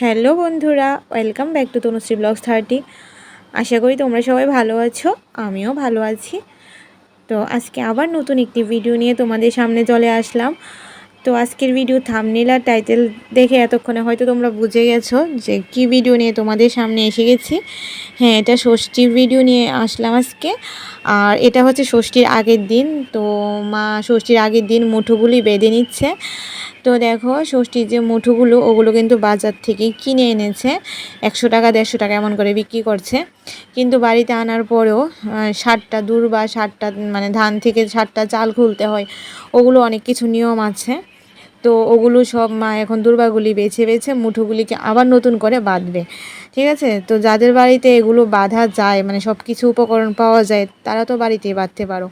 Hello বন্ধুরা welcome back to Tanushree blogs thirty আশা করি তোমরা সবাই ভালো আছো, আমিও ভালো আছি। তো আজকে আবার নতুন একটি ভিডিও নিয়ে তোমাদের সামনে চলে আসলাম। তো আজকের ভিডিও থামনেল আর টাইটেল দেখে এতক্ষণে হয়তো তোমরা বুঝে গেছো যে কি ভিডিও নিয়ে তোমাদের সামনে এসে গেছি। হ্যাঁ এটা ষষ্ঠীর ভিডিও নিয়ে আসলাম আজকে। আর এটা হচ্ছে ষষ্ঠীর আগের দিন, তো মা ষষ্ঠীর আগের দিন মুঠোগুলি বেঁধে নিচ্ছে। তো দেখো, ষষ্ঠীর যে মুঠোগুলো, ওগুলো কিন্তু বাজার থেকে কিনে এনেছে। একশো টাকা, দেড়শো টাকা এমন করে বিক্রি করছে। কিন্তু বাড়িতে আনার পরেও ষাটটা দূর বা ষাটটা মানে ধান থেকে ষাটটা চাল খুলতে হয়, ওগুলো অনেক কিছু নিয়ম আছে। তো ওগুলো সব মা এখন দুর্বাগুলি বেছে বেছে মুঠোগুলিকে আবার নতুন করে বাঁধবে। ঠিক আছে? তো যাদের বাড়িতে এগুলো বাঁধা যায় মানে সব কিছু উপকরণ পাওয়া যায়, তারা তো বাড়িতেই বাঁধতে পারো।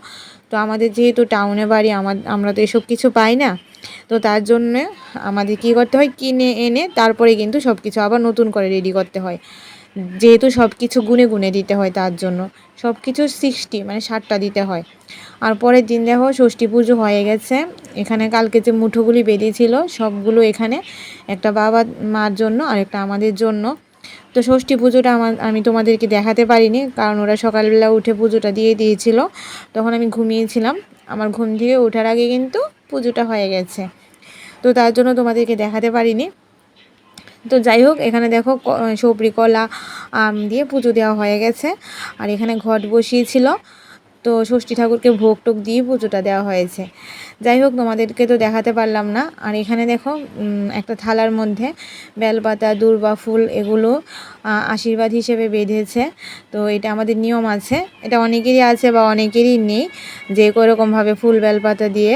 তো আমাদের যেহেতু টাউনে বাড়ি, আমার, আমরা তো এসব কিছু পাই না। তো তার জন্য আমাদের কী করতে হয়? কিনে, এনে তারপরে কিন্তু সব কিছু আবার নতুন করে রেডি করতে হয়। যেহেতু সব কিছু গুনে গুনে দিতে হয় তার জন্য। সব কিছু সিক্সটি মানে ষাটটা দিতে হয়। আর পরের দিন দেখো, ষষ্ঠী পুজো হয়ে গেছে। এখানে কালকে যে মুঠোগুলি বেরিয়েছিল সবগুলো এখানে একটা বাবা মার জন্য আর একটা আমাদের জন্য। তো ষষ্ঠী পুজোটা আমার আমি তোমাদেরকে দেখাতে পারিনি, কারণ ওরা সকালবেলা উঠে পুজোটা দিয়ে দিয়েছিল। তখন আমি ঘুমিয়েছিলাম। আমার ঘুম থেকে ওঠার আগে কিন্তু পুজোটা হয়ে গেছে। তো তার জন্য তোমাদেরকে দেখাতে পারিনি। তো যাই হোক, এখানে দেখো সবরি কলা আম দিয়ে পুজো দেওয়া হয়ে গেছে। আর এখানে ঘট বসিয়েছিল। তো ষষ্ঠী ঠাকুরকে ভোগ টোক দিয়ে পুজোটা দেওয়া হয়েছে। যাই হোক, তোমাদেরকে তো দেখাতে পারলাম না। আর এখানে দেখো একটা থালার মধ্যে বেলপাতা, দূর্বা ফুল এগুলো আশীর্বাদ হিসেবে বেঁধেছে। তো এটা আমাদের নিয়ম আছে। এটা অনেকেরই আছে বা অনেকেরই নেই যে কোরকমভাবে ফুল বেলপাতা দিয়ে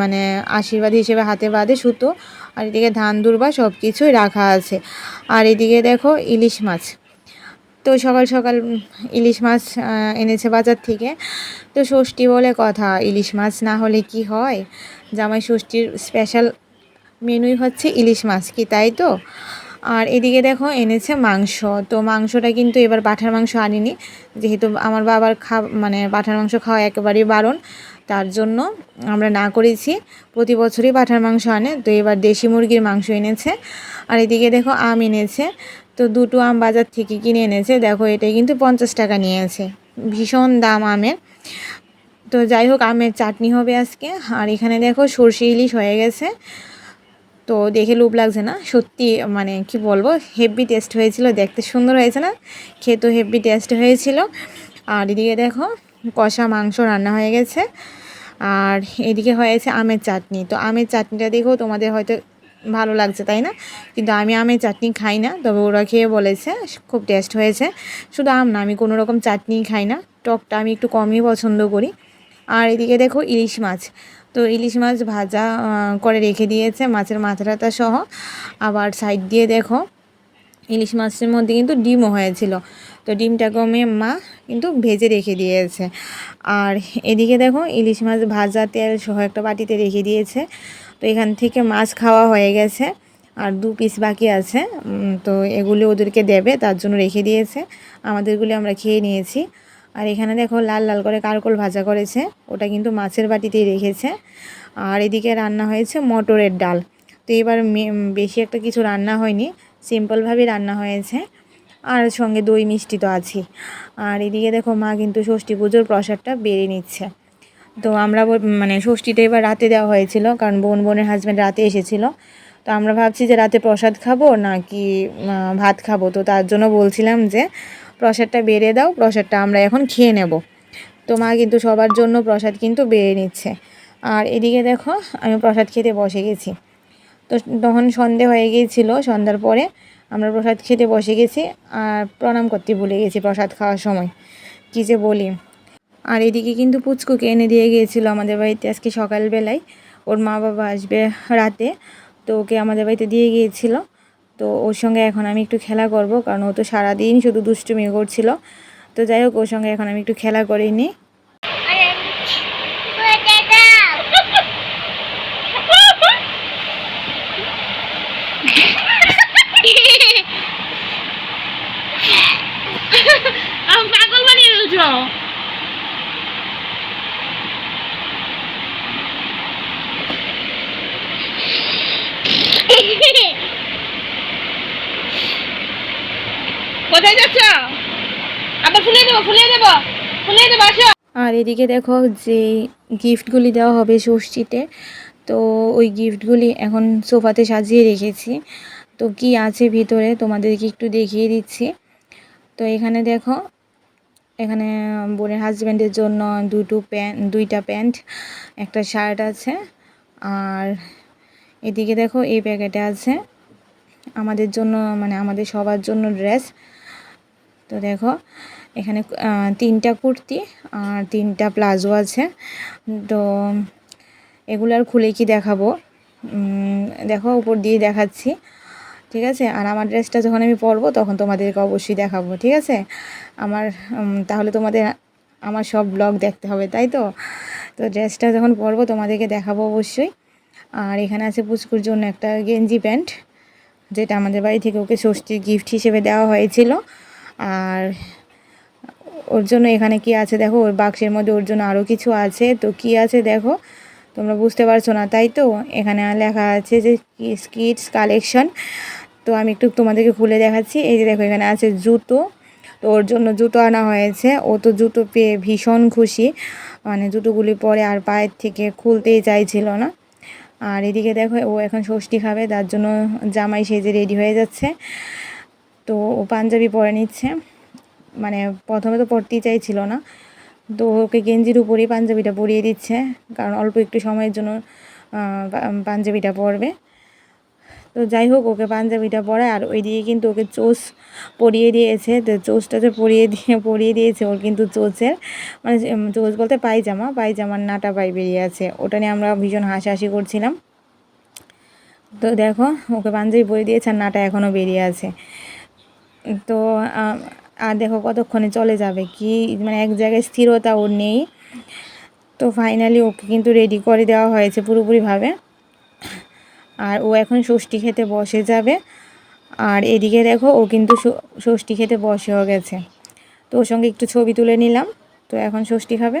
মানে আশীর্বাদ হিসেবে হাতে বাঁধে সুতো। আর এদিকে ধান, দুর্বা সব কিছুই রাখা আছে। আর এদিকে দেখো, ইলিশ মাছ। তো সকাল সকাল ইলিশ মাছ এনেছে বাজার থেকে। তো ষষ্ঠী বলে কথা, ইলিশ মাছ না হলে কি হয়? জামাই ষষ্ঠীর স্পেশাল মেনুই হচ্ছে ইলিশ মাছ, কি তাই তো? আর এদিকে দেখো, এনেছে মাংস। তো মাংসটা কিন্তু এবার পাঠার মাংস আনিনি। যেহেতু আমার বাবার খা মানে পাঠার মাংস খাওয়া একেবারেই বারণ, তার জন্য আমরা না করেছি। প্রতি বছরই পাঠার মাংস আনে, তো এবার দেশি মুরগির মাংস এনেছে। আর এদিকে দেখো, আম এনেছে। তো দুটো আম বাজার থেকে কিনে এনেছে। দেখো, এটাই কিন্তু পঞ্চাশ টাকা নিয়েছে ভীষণ দাম আমের। তো যাই হোক, আমের চাটনি হবে আজকে। আর এখানে দেখো, সর্ষে ইলিশ হয়ে গেছে। তো দেখে লোভ লাগছে না? সত্যি মানে কি বলব হেভি টেস্ট হয়েছিল, দেখতে সুন্দর হয়েছে না? খেতেও হেভি টেস্ট হয়েছিল। আর এদিকে দেখো, কষা মাংস রান্না হয়ে গেছে। আর এদিকে হয়েছে আমের চাটনি। তো আমের চাটনিটা দেখো, তোমাদের হয়তো ভালো লাগছে, তাই না? কিন্তু আমি আমের চাটনি খাই না, তবে ওরা খেয়ে বলেছে, খুব টেস্ট হয়েছে। শুধু আম না, আমি কোনো রকম চাটনি খাই না, টকটা আমি একটু কমই পছন্দ করি। আর এদিকে দেখো ইলিশ মাছ, তো ইলিশ মাছ ভাজা করে রেখে দিয়েছে মাছের মাথাটা সহ। আবার সাইড দিয়ে দেখো, ইলিশ মাছের মধ্যে কিন্তু ডিমও হয়েছিল, তো ডিমটা কমে মা কিন্তু ভেজে রেখে দিয়েছে। আর এদিকে দেখো ইলিশ মাছ ভাজা তেল সহ একটা বাটিতে রেখে দিয়েছে তো এখান থেকে মাছ খাওয়া হয়ে গেছে। আর দু পিস বাকি আছে। তো এগুলি ওদেরকে দেবে, তার জন্য রেখে দিয়েছে। আমাদেরগুলি আমরা খেয়ে নিয়েছি। আর এখানে দেখো লাল লাল করে কারকল ভাজা করেছে। ওটা কিন্তু মাছের বাটিতেই রেখেছে। আর এদিকে রান্না হয়েছে মটরের ডাল। তো এবার বেশি একটা কিছু রান্না হয়নি সিম্পলভাবেই রান্না হয়েছে। আর সঙ্গে দই মিষ্টি তো আছে আর এদিকে দেখো মা কিন্তু ষষ্ঠী পুজোর প্রসাদটা বেড়ে নিচ্ছে। তো আমরা মানে ষষ্ঠীটা এবার রাতে দেওয়া হয়েছিল, কারণ বোন বোনের হাজব্যান্ড রাতে এসেছিল। তো আমরা ভাবছি যে রাতে প্রসাদ খাব নাকি ভাত খাব। তো তার জন্য বলছিলাম যে, প্রসাদটা বেড়ে দাও, প্রসাদটা আমরা এখন খেয়ে নেব। তো মা কিন্তু সবার জন্য প্রসাদ কিন্তু বেড়ে নিচ্ছে। আর এদিকে দেখো, আমি প্রসাদ খেতে বসে গেছি। তো তখন সন্ধে হয়ে গিয়েছিল, সন্ধ্যার পরে আমরা প্রসাদ খেতে বসে গেছি, আর প্রণাম করতে ভুলে গেছি প্রসাদ খাওয়ার সময়। কী যে বলি। আর এদিকে কিন্তু পুচকুকে এনে দিয়ে গিয়েছিল আমাদের বাড়িতে আজকে সকালবেলায়। ওর মা বাবা আসবে রাতে, তো ওকে আমাদের বাড়িতে দিয়ে গিয়েছিল। তো ওর সঙ্গে এখন আমি একটু খেলা করব, কারণ ও তো সারাদিন শুধু দুষ্টুমি করছিল। তো যাই হোক, ওর সঙ্গে এখন আমি একটু খেলা করে নিই পাগল বানিয়ে দিয়েছ কোথায় যাচ্ছ আবার ফুলিয়ে দেবো ফুলিয়ে দেবো ফুলিয়ে দেবো আসো আর এদিকে দেখো যে গিফটগুলি দেওয়া হবে ষষ্ঠীতে। তো ওই গিফটগুলি এখন সোফাতে সাজিয়ে রেখেছি। তো কি আছে ভিতরে তোমাদেরকে একটু দেখিয়ে দিচ্ছি। তো এখানে দেখো, এখানে বোনের হাজব্যান্ডের জন্য দুটো প্যান্ট দুইটা প্যান্ট, একটা শার্ট আছে। আর এদিকে দেখো এই প্যাকেটে আছে আমাদের জন্য মানে আমাদের সবার জন্য ড্রেস তো দেখো এখানে তিনটা কুর্তি আর তিনটা প্লাজো আছে। তো এগুলো আর খুলে কি দেখাবো? দেখো, উপর দিয়ে দেখাচ্ছি। ঠিক আছে? আর আমার ড্রেসটা যখন আমি পরবো, তখন তোমাদেরকে অবশ্যই দেখাবো। ঠিক আছে? আমার তাহলে তোমাদের, আমার সব ব্লগ দেখতে হবে, তাই তো? তো ড্রেসটা যখন পরবো, তোমাদেরকে দেখাবো অবশ্যই। আর এখানে আছে পুচকুর জন্য একটা গেঞ্জি প্যান্ট, যেটা আমাদের বাড়ি থেকে ওকে ষষ্ঠীর গিফট হিসেবে দেওয়া হয়েছিল। আর ওর জন্য এখানে কি আছে? দেখো ওর বাক্সের মধ্যে ওর জন্য আরও কিছু আছে। তো কি আছে দেখো? তোমরা বুঝতে পারছ না, তাই তো? এখানে লেখা আছে যে কিডস কালেকশন তো আমি একটু তোমাদেরকে খুলে দেখাচ্ছি। এই যে দেখো, এখানে আছে জুতো। তো ওর জন্য জুতো আনা হয়েছে। ও তো জুতো পেয়ে ভীষণ খুশি। মানে জুতোগুলি পরে আর পায়ের থেকে খুলতেই চাইছিল না। আর এদিকে দেখো, ও এখন ষষ্ঠী খাবে, তার জন্য জামাই সেজে রেডি হয়ে যাচ্ছে। তো ও পাঞ্জাবি পরে নিচ্ছে। মানে প্রথমে তো পরতেই চাইছিল না। তো ওকে গেঞ্জির উপরেই পাঞ্জাবিটা পরিয়ে দিচ্ছে, কারণ অল্প একটু সময়ের জন্য পাঞ্জাবিটা পরবে। তো যাই হোক, ওকে পাঞ্জাবিটা পরায়, আর ওইদিকে কিন্তু ওকে চোস পরিয়ে দিয়েছে। তো চোসটা যে পরিয়ে দিয়ে, পরিয়ে দিয়েছে ওর কিন্তু চোচের মানে চোচ বলতে পায়জামা, পায়জামার নাটা পাই বেরিয়ে আছে। ওটা নিয়ে আমরা ভীষণ হাসাহাসি করছিলাম। তো দেখো, ওকে পাঞ্জাবি পরিয়ে দিয়েছে আর নাটা এখনও বেরিয়ে আছে। তো আর দেখো কতক্ষণে চলে যাবে কি? মানে এক জায়গায় স্থিরতা ওর নেই। তো ফাইনালি ওকে কিন্তু রেডি করে দেওয়া হয়েছে পুরোপুরিভাবে। আর ও এখন ষষ্ঠী খেতে বসে যাবে। আর এদিকে দেখো ও কিন্তু ষষ্ঠী খেতে বসেও গেছে। তো ওর সঙ্গে একটু ছবি তুলে নিলাম। তো এখন ষষ্ঠী খাবে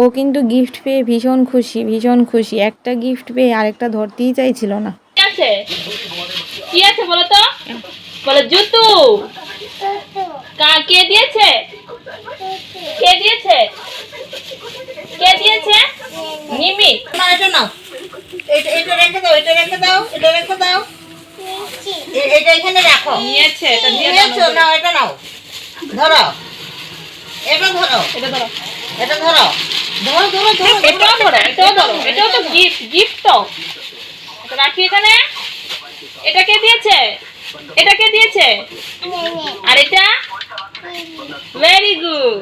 ও কিন্তু গিফট পেয়ে ভীষণ খুশি ভীষণ খুশি। একটা গিফট পেয়ে আরেকটা ধরতেই চাইছিল না। কি আছে? কি আছে বলো তো? বলো জুতু। কা কে দিয়েছে? কে দিয়েছে? কে দিয়েছে? নিমি না এটা নাও। এটা এটা রেখে দাও এটা রেখে দাও এটা রেখে দাও। এটা এখানে রাখো। নিয়েছে এটা দিয়ে দাও। নিয়েছো? নাও এটা নাও। ধরো। এটা ধরো। এটা ধরো। এটা ধরো। ধরো ধরো ধরো এটাও ধরো এটাও ধরো এটাও তো গিফট গিফট তো। এটা রাখি এখানে। এটা কে দিয়েছে? এটা কে দিয়েছে? আর এটা? ভেরি গুড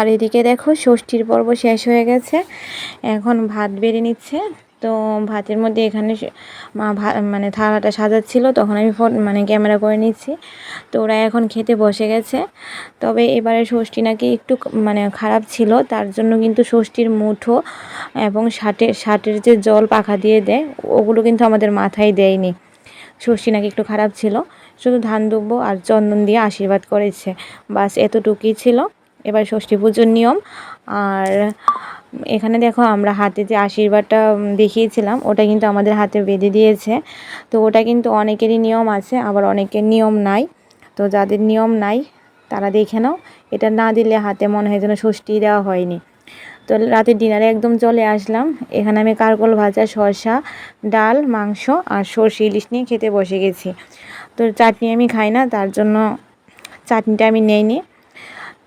আর এদিকে দেখো ষষ্ঠীর পর্ব শেষ হয়ে গেছে। এখন ভাত বেড়ে নিচ্ছে। তো ভাতের মধ্যে এখানে মা মানে থালাটা সাজাচ্ছিল, তখন আমি ফোন মানে ক্যামেরা করে নিচ্ছি। তো ওরা এখন খেতে বসে গেছে। তবে এবারে ষষ্ঠী নাকি একটু মানে খারাপ ছিল, তার জন্য কিন্তু ষষ্ঠীর মুঠো এবং শাটের শাটের যে জল পাখা দিয়ে দেয়, ওগুলো কিন্তু আমাদের মাথায় দেয়নি। ষষ্ঠী নাকি একটু খারাপ ছিল। শুধু ধান দুব্ব আর চন্দন দিয়ে আশীর্বাদ করেছে। বাস এতটুকুই ছিল। এবার ষষ্ঠী পুজোর নিয়ম। আর এখানে দেখো আমরা হাতে যে আশীর্বাদটা দেখিয়েছিলাম, ওটা কিন্তু আমাদের হাতে বেঁধে দিয়েছে। তো ওটা কিন্তু অনেকেরই নিয়ম আছে, আবার অনেকের নিয়ম নাই। তো যাদের নিয়ম নাই, তারা দেখে নাও। এটা না দিলে হাতে মনে হয় যেন ষষ্ঠী দেওয়া হয়নি। তো রাতের ডিনারে একদম চলে আসলাম। এখানে আমি কারকল ভাজা, শসা, ডাল, মাংস আর সর্ষে ইলিশ নিয়ে খেতে বসে গেছি। তো চাটনি আমি খাই না, তার জন্য চাটনিটা আমি নেইনি।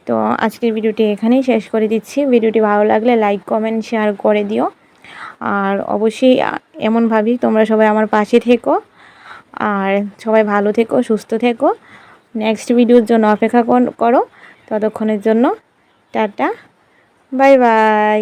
তো আজকের ভিডিওটি এখানেই শেষ করে দিচ্ছি। ভিডিওটি ভালো লাগলে লাইক কমেন্ট শেয়ার করে দিও। আর অবশ্যই এমনভাবেই তোমরা সবাই আমার পাশে থেকো। আর সবাই ভালো থেকো, সুস্থ থেকো। নেক্সট ভিডিওর জন্য অপেক্ষা করো ততক্ষণের জন্য টাটা। Bye bye